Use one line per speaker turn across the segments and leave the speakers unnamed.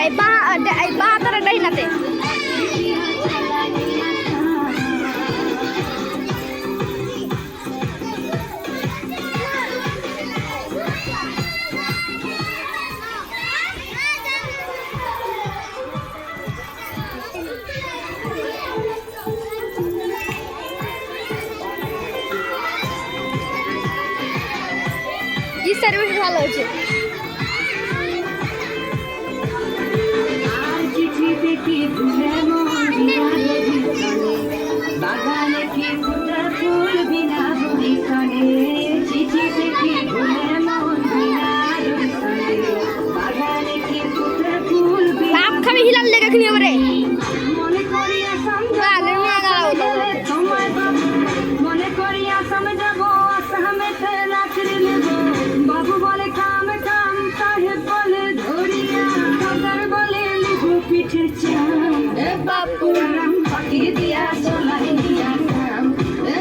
ay ba ay ba tara dai nate service ভালো হয়েছে
মন বাগানে কি ফুটে ফুল বিনা বলিখানে চিঠিতে কি ভুলে মন বিনা বাগানে কি ফুটে ফুল বিনা
বাপ খাবি হিলাল লেগে কিনে ওরে
বাপুরাম পাখি দিয়া চলাই দিয়া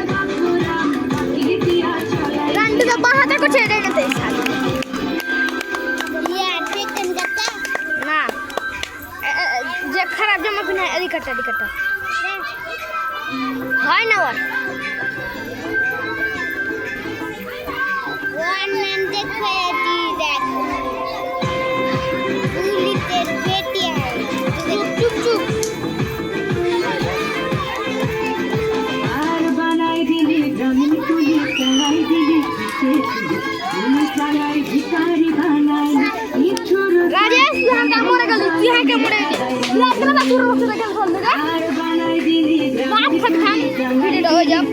বাপুরাম পাখি দিয়া চলাই
খারাপ জামা কিনে এদিকটা এদিকটা হয় না ওর? তুই মরে তোর বাপ খান। ভিডিওটা হয়ে যাক।